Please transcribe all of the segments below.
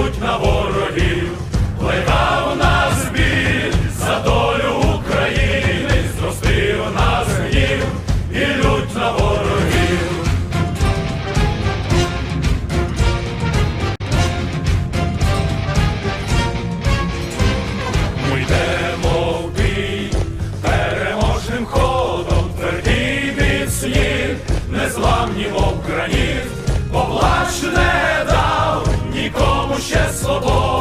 йдуть на ворогів, плива у нас біль. За долю України, зростив нас гнів, ідуть на ворогів. Ми йдемо в бій. Переможним ходом, твердій від слів, в обграніт, поплачне. oh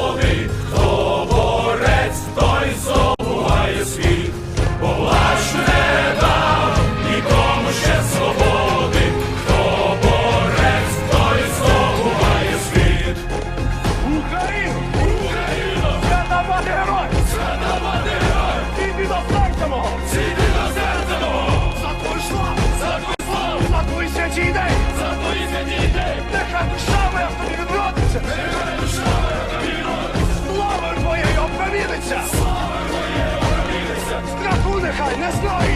Слава! Страху нехай не знає!